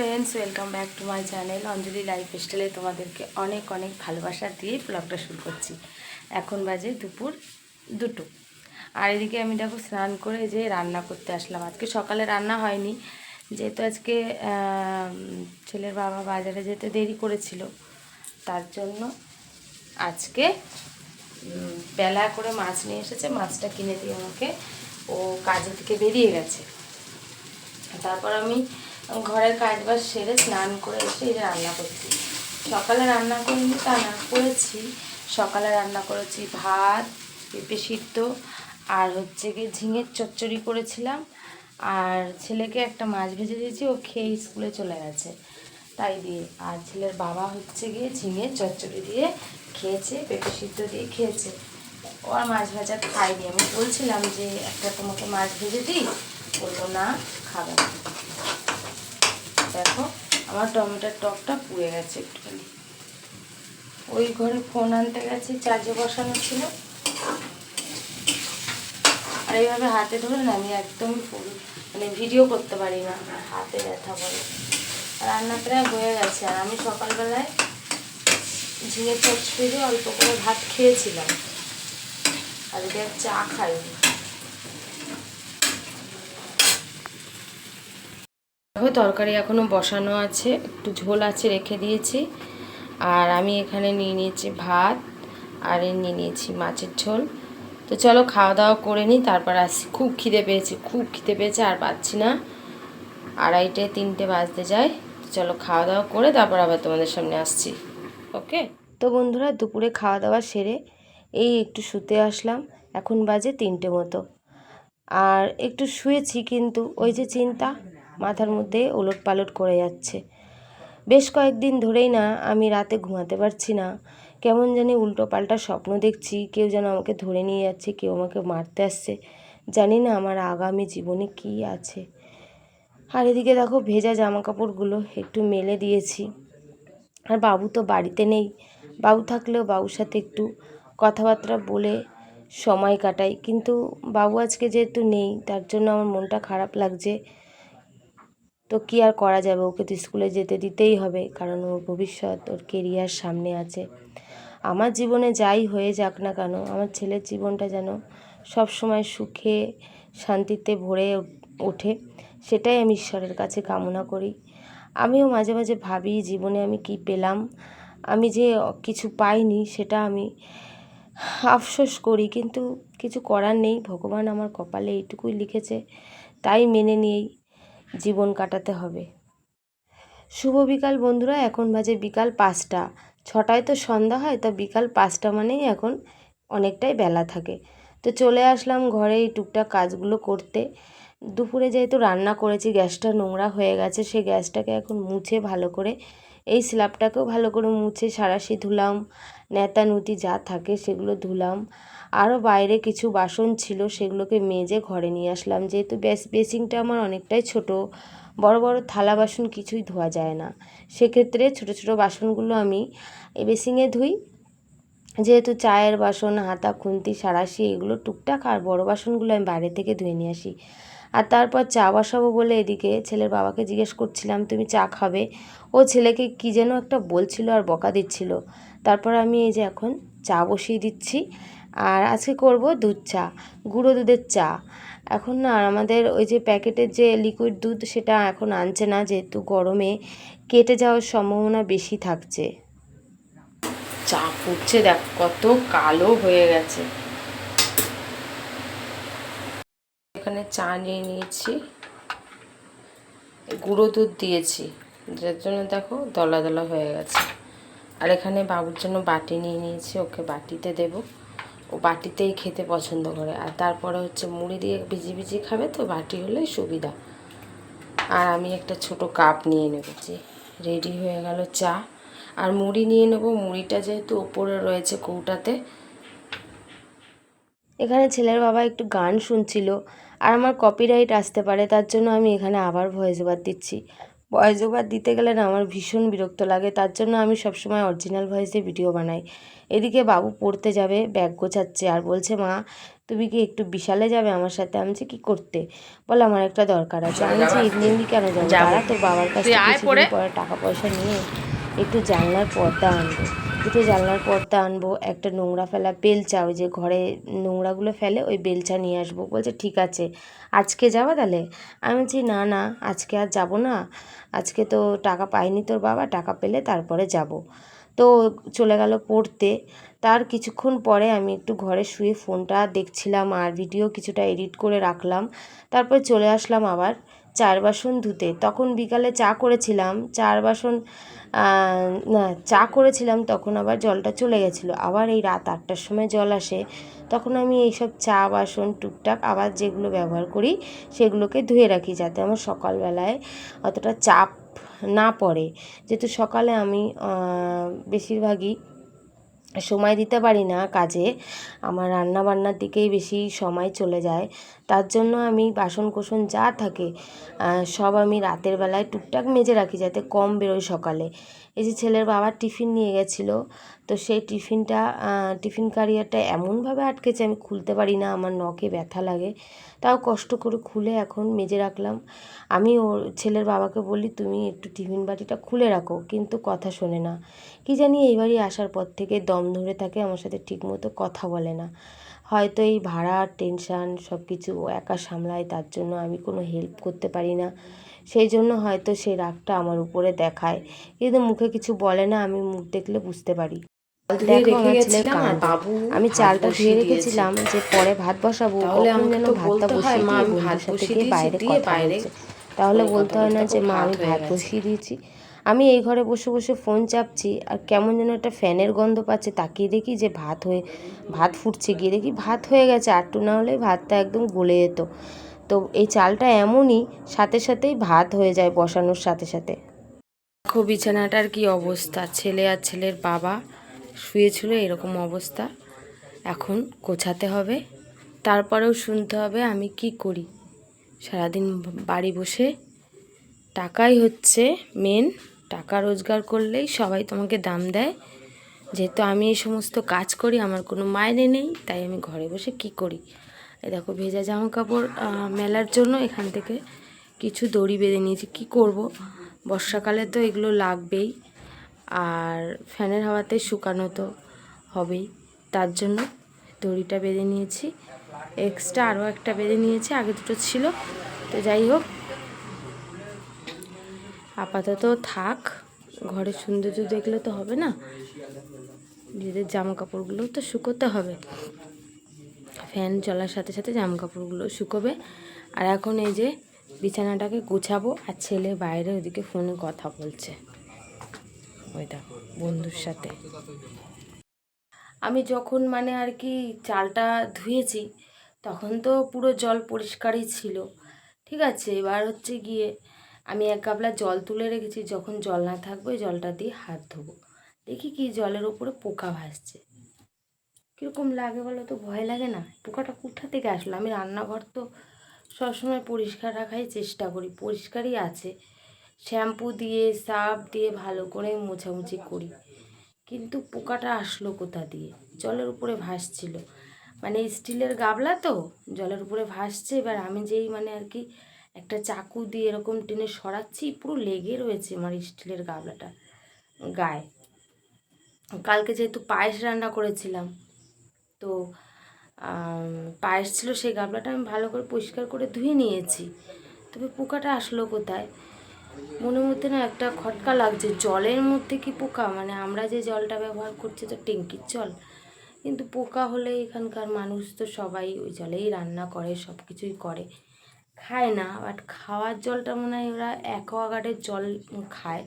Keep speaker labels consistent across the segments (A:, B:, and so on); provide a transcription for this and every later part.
A: Friends welcome back to my channel Anjali life স্টাইলে তোমাদেরকে অনেক অনেক ভালোবাসা দিয়ে ব্লগটা শুরু করছি। এখন বাজে দুপুর দুটো। আর এদিকে আমি দেখো স্নান করে যে রান্না করতে আসলাম। আজকে সকালে রান্না হয়নি, যেহেতু আজকে ছেলের বাবা বাজারে যেতে দেরি করেছিল, তার জন্য আজকে বেলা করে মাছ নিয়ে এসেছে, মাছটা কিনে দিয়ে আমাকে ও কাজে থেকে বেরিয়ে গেছে। তারপর আমি ঘরের কাজ বাজ সেরে স্নান করে এসে এই যে রান্না করছি। সকালে রান্না করিনি, তা না, করেছি। সকালে রান্না করেছি ভাত, পেঁপে সিদ্ধ আর হচ্ছে গিয়ে ঝিঙের চচ্চড়ি করেছিলাম। আর ছেলেকে একটা মাছ ভেজে দিয়েছি, ও খেয়ে স্কুলে চলে গেছে। তাই দিয়ে আর ছেলের বাবা হচ্ছে গিয়ে ঝিঙের চচ্চড়ি দিয়ে খেয়েছে, পেঁপে সিদ্ধ দিয়ে খেয়েছে। ও আর মাছ ভাজা খাইনি আমি বলছিলাম যে একটা তোমাকে মাছ ভেজে দিই, বলল না, খাবে না। দেখো, আমার টমেটোর টকটা পুড়ে গেছে একটুখানি। ওই ঘরে ফোন আনতে গেছি চার্জে বসানো ছিল। আর এইভাবে হাতে ধরে না আমি একদমই মানে ভিডিও করতে পারি না হাতে ব্যথা বলে রান্না প্রায় হয়ে গেছে, আর আমি সকালবেলায় ঝিঙে চচ্চড়ি দিয়ে অল্প করে ভাত খেয়েছিলাম। আর এটা চা খাইনি। দেখো তরকারি এখনও বসানো আছে, একটু ঝোল আছে রেখে দিয়েছি। আর আমি এখানে নিয়ে নিয়েছি ভাত, আর নিয়ে নিয়েছি মাছের ঝোল। তো চলো খাওয়া দাওয়া করে নিই, তারপর আসি খুব খিদে পেয়েছি, খুব খিদে পেয়েছে, আর পাচ্ছি না। আড়াইটে, তিনটে বাজতে যায়। চলো খাওয়া দাওয়া করে তারপর আবার তোমাদের সামনে আসছি। ওকে? তো বন্ধুরা, দুপুরে খাওয়া দাওয়া সেরে এই একটু শুতে আসলাম। এখন বাজে তিনটে মতো। আর একটু শুয়েছি কিন্তু, ওই যে চিন্তা। মাথার মধ্যে ওলট পালট করে যাচ্ছে। বেশ কয়েকদিন ধরেই না আমি রাতে ঘুমাতে পারছি না। কেমন জানি উল্টো পাল্টা স্বপ্ন দেখছি, কেউ যেন আমাকে ধরে নিয়ে যাচ্ছে, কেউ আমাকে মারতে আসছে। জানি না আমার আগামী জীবনে কি আছে। আর এদিকে দেখো ভেজা জামা কাপড়গুলো একটু মেলে দিয়েছি। আর বাবু তো বাড়িতে নেই। বাবু থাকলেও বাবুর সাথে একটু কথাবার্তা বলে সময় কাটাই। কিন্তু বাবু আজকে যেহেতু নেই, তার জন্য আমার মনটা খারাপ লাগছে। তো কি আর করা যাবে? ওকে তো স্কুলে যেতে দিতেই হবে, কারণ ওর ভবিষ্যৎ, ওর কেরিয়ার সামনে আছে। আমার জীবনে যাই হয়ে যাক না কেন, আমার ছেলের জীবনটা যেন সব সময় সুখে, শান্তিতে ভরে ওঠে, সেটাই আমি ঈশ্বরের কাছে কামনা করি। আমিও মাঝে মাঝে ভাবি, জীবনে আমি কি পেলাম? আমি যে কিছু পাইনি, সেটা আমি আফসোস করি, কিন্তু কিছু করার নেই। ভগবান আমার কপালে এইটুকুই লিখেছে, তাই মেনে নিয়েই জীবন কাটাতে হবে। শুভ বিকাল বন্ধুরা, এখন বাজে বিকাল পাঁচটা। ছটায় তো সন্ধ্যা হয়, তা বিকাল পাঁচটা মানেই এখন অনেকটাই বেলা থাকে। তো চলে আসলাম ঘরে এই টুকটাক কাজগুলো করতে। দুপুরে যেহেতু রান্না করেছি, গ্যাসটা নোংরা হয়ে গেছে সেই গ্যাসটাকে এখন মুছে ভালো করে, এই স্ল্যাবটাকেও ভালো করে মুছে সারাশি ধুলাম নেতা নুতি যা থাকে সেগুলো ধুলাম। আরও বাইরে কিছু বাসন ছিল সেগুলোকে মেজে ঘরে নিয়ে আসলাম। যেহেতু বেস বেসিংটা আমার অনেকটাই ছোট, বড় বড় থালা বাসন কিছুই ধোয়া যায় না। সেক্ষেত্রে ছোট ছোট বাসনগুলো আমি এই বেসিংয়ে ধুই। যেহেতু চায়ের বাসন, হাতা, খুন্তি, সারাশি এগুলো টুকটাক আর বড় বাসনগুলো আমি বাইরে থেকে ধুয়ে নিয়ে আসি। আর তারপর চা বসাবো বলে এদিকে ছেলের বাবাকে জিজ্ঞেস করছিলাম, তুমি চা খাবে? ও ছেলেকে কী যেন একটা বলছিল আর বকা দিচ্ছিল। তারপর আমি এই যে এখন চা বসিয়ে দিচ্ছি। আর আজকে করব দুধ চা, গুঁড়ো দুধের চা। এখন না আমাদের ওই যে প্যাকেটের যে লিকুইড দুধ সেটা এখন আনছে না, যেহেতু গরমে কেটে যাওয়ার সম্ভাবনা বেশি থাকছে। চা ফুটছে, দেখ কত কালো হয়ে গেছে। এখানে চা নিয়ে নিয়েছি। গুঁড়ো দুধ দিয়েছি। যার জন্য দেখো দলা দলা হয়ে গেছে। আর এখানে বাবুর জন্য বাটি নিয়ে নিয়েছি, ওকে বাটিতে দেব। ও বাটিতেই খেতে পছন্দ করে। আর তারপরে হচ্ছে মুড়ি দিয়ে ভিজি ভিজি খাবে তো, বাটি হলে সুবিধা। আর আমি একটা ছোট কাপ নিয়ে নেবেছি রেডি হয়ে গেল চা। আর মুড়ি নিয়ে নেব। মুড়িটা যেহেতু ওপরে রয়েছে কৌটাতে। এখানে ছেলের বাবা একটু গান শুনছিল। আর আমার কপিরাইট আসতে পারে, তার জন্য আমি এখানে আবার ভয়েস ওভার দিচ্ছি। ভয়েস ওভার দিতে গেলে না আমার ভীষণ বিরক্ত লাগে। তার জন্য আমি সবসময় অরিজিনাল ভয়েসে ভিডিও বানাই। এদিকে বাবু পড়তে যাবে ব্যাগ গোছাচ্ছে আর বলছে মা তুমি কি একটু বিশালে যাবে আমার সাথে? আমি যে কি করতে? বলে আমার একটা দরকার আছে। আমি যে এমনি এমনি কেন যাব? তো তোর বাবার কাছে পরে টাকা পয়সা নিয়ে একটু জানলার পর্দা আনব। দুটো জানলার পর্দা আনব, একটা নোংরা ফেলা বেলচা, ওই যে ঘরে নোংরাগুলো ফেলে ওই বেলচা নিয়ে আসব। বলছে, ঠিক আছে, আজকে যাবা তাহলে? আমি বলছি, না না, আজকে আর যাব না। আজকে তো টাকা পাইনি তোর বাবা, টাকা পেলে তারপরে যাব। তো চলে গেল পড়তে। তার কিছুক্ষণ পরে আমি একটু ঘরে শুয়ে ফোনটা দেখছিলাম আর ভিডিও কিছুটা এডিট করে রাখলাম। তারপর চলে আসলাম আবার চার বাসন ধুতে। তখন বিকালে চা করেছিলাম, চার বাসন না, চা করেছিলাম, তখন আবার জলটা চলে গেছিল। আবার এই রাত আটটার সময় জল আসে, তখন আমি এইসব চা বাসন, টুকটাক আবার যেগুলো ব্যবহার করি, সেগুলোকে ধুয়ে রাখি যাতে আমার সকালবেলায় অতটা চাপ না পড়ে। যেহেতু সকালে আমি বেশিরভাগই সময় দিতে পারি না কাজে, আমার রান্না বান্নার দিকেই বেশি সময় চলে যায়। তার জন্য আমি বাসন কোসন যা থাকে সব আমি রাতের বেলায় টুকটাক মেজে রাখি যাতে কম বেরোয় সকালে। এই যে ছেলের বাবা টিফিন নিয়ে গেছিল তো সেই টিফিনটা টিফিন ক্যারিয়ারটা এমনভাবে আটকেছে আমি খুলতে পারি না, আমার নখে ব্যথা লাগে। তাও কষ্ট করে খুলে এখন মেজে রাখলাম। আমি ওর ছেলের বাবাকে বলি, তুমি একটু টিফিন বাটিটা খুলে রাখো। কিন্তু কথা শোনে না। কি জানি এই বাড়ি আসার পর থেকে দম ধরে থাকে, আমার সাথে ঠিকমতো কথা বলে না। হয়তো এই ভাড়া, টেনশান সব কিছু একা সামলায়, তার জন্য আমি কোনো হেল্প করতে পারি না। সেই জন্য হয়তো সেই রাগটা আমার উপরে দেখায়। কিন্তু মুখে কিছু বলে না, আমি মুখ দেখলে বুঝতে পারি। আমি চালটা ধুয়ে রেখেছিলাম যে পরে ভাত বসাবো কখন যেন ভাতটা বসিয়ে দিয়ে বন্ধুর সাথে গিয়ে বাইরে কথা বলছে। তাহলে বলতে হয় না যে মা আমি ভাত বসিয়ে দিয়েছি। আমি এই ঘরে বসে বসে ফোন চাপছি আর কেমন যেন একটা ফ্যানের গন্ধ পাচ্ছে তাকিয়ে দেখি যে ভাত হয়ে ভাত ফুটছে গিয়ে দেখি ভাত হয়ে গেছে আটটু না হলে ভাতটা একদম গলে যেত। তো এই চালটা এমনই সাথে সাথেই ভাত হয়ে যায় বসানোর সাথে সাথে। দেখো বিছানাটার কি অবস্থা ছেলে আর ছেলের বাবা। শুয়েছিল, এরকম অবস্থা। এখন গোছাতে হবে। তারপরেও শুনতে হবে আমি কি করি। সারাদিন বাড়ি বসে টাকাই হচ্ছে মেন টাকা রোজগার করলেই সবাই তোমাকে দাম দেয়। যেহেতু আমি এই সমস্ত কাজ করি, আমার কোনো মাইনে নেই, তাই আমি ঘরে বসে কি করি? দেখো, ভেজা জামা কাপড় মেলার জন্য এখান থেকে কিছু দড়ি বেঁধে নিয়েছি। কি করব? বর্ষাকালে তো এগুলো লাগবেই। আর ফ্যানের হাওয়াতে শুকানো তো হবেই। তার জন্য দড়িটা বেঁধে নিয়েছি। এক্সট্রা আরও একটা বেঁধে নিয়েছি, আগে দুটো ছিল। তো যাই হোক, আপাতত থাক। ঘরে সৌন্দর্য দেখলে তো হবে না। নিজেদের জামা কাপড়গুলো তো শুকোতে হবে। ফ্যান চলার সাথে সাথে জামা কাপড়গুলো শুকোবে। আর এখন এই যে বিছানাটাকে গুছাবো, আর ছেলে বাইরে ওদিকে ফোনে কথা বলছে। ওই দেখো বন্ধুর সাথে। আমি যখন মানে আর কি চালটা ধুয়েছি, তখন তো পুরো জল পরিষ্কারই ছিল। ঠিক আছে, এবার হচ্ছে গিয়ে আমি এক গাবলা জল তুলে রেখেছি, যখন জল না থাকবে জলটা দিয়ে হাত ধোবো। দেখি কি জলের ওপরে পোকা ভাসছে। কীরকম লাগে বলো তো, ভয় লাগে না? পোকাটা কোথা থেকে আসলো? আমি রান্নাঘর তো সবসময় পরিষ্কার রাখাই চেষ্টা করি, পরিষ্কারই আছে। শ্যাম্পু দিয়ে, সার্ফ দিয়ে ভালো করে মোছামুছি করি। কিন্তু পোকাটা আসলো কোথা দিয়ে? জলের উপরে ভাসছিল। মানে স্টিলের গাবলা তো? জলের উপরে ভাসছে। এবার আমি যেই মানে আর কি একটা চাকু দিয়ে এরকম টেনে সরাচ্ছি, পুরো লেগে রয়েছে আমার স্টিলের গাবলাটা গায়ে। কালকে যেহেতু পায়েস রান্না করেছিলাম, তো পায়েস ছিল, সেই গাবলাটা আমি ভালো করে পরিষ্কার করে ধুয়ে নিয়েছি। তবে পোকাটা আসলো কোথায়? মনের মধ্যে না একটা খটকা লাগছে। জলের মধ্যে কি পোকা? মানে আমরা যে জলটা ব্যবহার করছি তো ট্যাঙ্কির জল। কিন্তু পোকা হলে এখানকার মানুষ তো সবাই ওই জলেই রান্না করে সব কিছুই করে। খায় না বাট খাওয়ার জলটা মনে হয় ওরা অ্যাকোয়াগার্ডের জল খায়।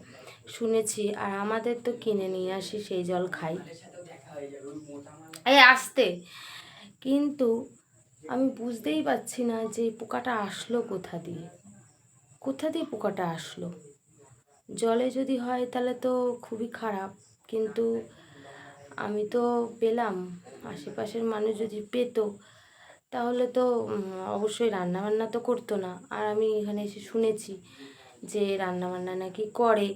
A: শুনেছি, আর আমাদের তো কিনে নিয়ে আসি, সেই জল খাই। এই আসতে। কিন্তু আমি বুঝতেই পারছি না যে পোকাটা আসলো কোথা দিয়ে। কোথা দিয়ে পোকাটা আসলো? জলে যদি হয় তাহলে তো খুবই খারাপ, কিন্তু আমি তো পেলাম। আশেপাশের মানুষ যদি পেতো, তাহলে তো অবশ্যই রান্না বান্না তো করতো না। আর আমি এখানে এসে শুনেছি যে রান্নাবান্না নাকি করে,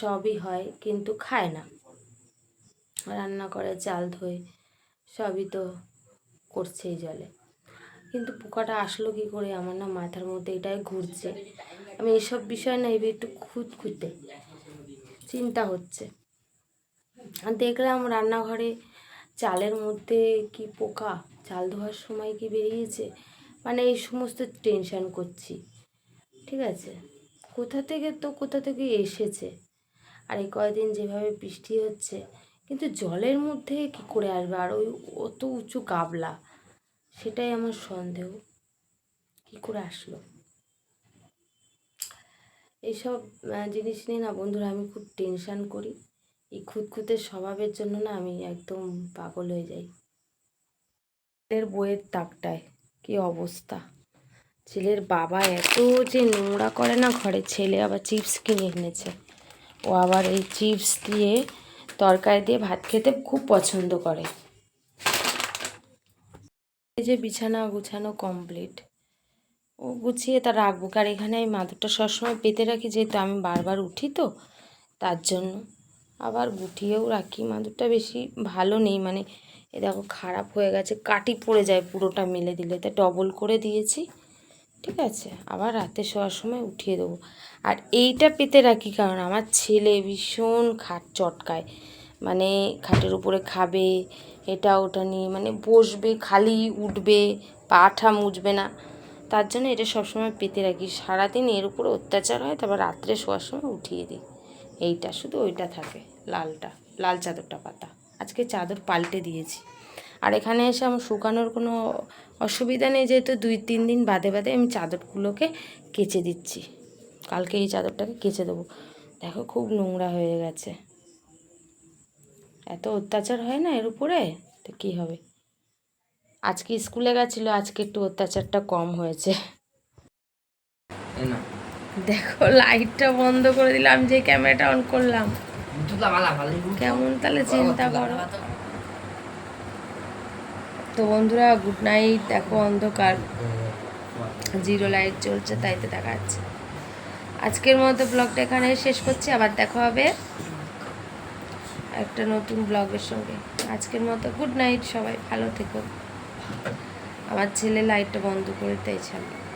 A: সবই হয়, কিন্তু খায় না। রান্না করে চাল ধোয়, সবই তো করছেই জলে। কিন্তু পোকাটা আসলো কি করে? আমার না মাথার মধ্যে এটাই ঘুরছে। আমি এসব বিষয় না এবার একটু খুঁত খুঁতে চিন্তা হচ্ছে। আর দেখলাম রান্নাঘরে চালের মধ্যে কি পোকা, চাল ধোয়ার সময় কি বেরিয়েছে? মানে এই সমস্ত টেনশান করছি। ঠিক আছে? কোথা থেকে তো কোথা থেকে এসেছে? আর এই কয়দিন যেভাবে বৃষ্টি হচ্ছে, কিন্তু জলের মধ্যে কি করে আসবে? আর ওই অত উঁচু গাবলা। সেটাই আমার সন্দেহ। কি করে আসলো? এইসব জিনিস নিয়ে না বন্ধুরা আমি খুব টেনশান করি। এই খুঁতখুঁতে স্বভাবের জন্য না আমি একদম পাগল হয়ে যাই। ছেলের বইয়ের তাকটায়, কি অবস্থা? ছেলের বাবা এত যে নোংরা করে না ঘরে, ছেলে আবার চিপস কিনে এনেছে। ও আবার এই চিপস দিয়ে তরকারি দিয়ে ভাত খেতে খুব পছন্দ করে। এই যে বিছানা গুছানো কমপ্লিট ও গুছিয়ে তা রাখব। কার এখানে আমি মাদুরটা সবসময় পেতে রাখি, যেহেতু আমি বারবার উঠি তো, তার জন্য। আবার গুটিয়েও রাখি, মাদুরটা বেশি ভালো নেই। মানে এ দেখো খারাপ হয়ে গেছে, কাটি পড়ে যায় পুরোটা মেলে দিলে। তা ডবল করে দিয়েছি, ঠিক আছে? আবার রাতে শোয়ার সময় উঠিয়ে দেবো। আর এইটা পেতে রাখি, কারণ আমার ছেলে ভীষণ খাট চটকায়। মানে খাটের উপরে খাবে, এটা ওটা নিয়ে মানে বসবে, খালি উঠবে পাঠা মুছবে না। তার জন্য এটা সবসময় পেতে রাখি। সারাদিন এর উপরে অত্যাচার হয়, তারপর রাত্রে শোয়ার সময় উঠিয়ে দিই। এইটা, শুধু ওইটা থাকে, লালটা, লাল চাদরটা পাতা। আজকে চাদর পাল্টে দিয়েছি। আর এখানে এসে আমার শুকানোর কোনো অসুবিধা নেই, যেহেতু দুই, তিন দিন বাদে বাদে আমি চাদরগুলোকে কেচে দিচ্ছি। কালকে এই চাদরটাকে কেচে দেবো। দেখো, খুব নোংরা হয়ে গেছে। এত অত্যাচার হয় না এর উপরে? তো কী হবে? আজকে স্কুলে গেছিল আজকে একটু অত্যাচারটা কম হয়েছে। দেখো লাইটটা বন্ধ করে দিলাম যে ক্যামেরাটা অন করলাম। কেমন তাহলে চিন্তা করো। তো। বন্ধুরা গুড নাইট দেখো অন্ধকার। জিরো লাইট চলছে তাই তো দেখা যাচ্ছে। আজকের মতো ব্লগটা এখানে শেষ করছি আবার দেখা হবে। একটা নতুন ব্লগের সঙ্গে। আজকের মতো গুড নাইট সবাই, ভালো থেকো। আমার ছেলে লাইটটা বন্ধ করে ছাড়লো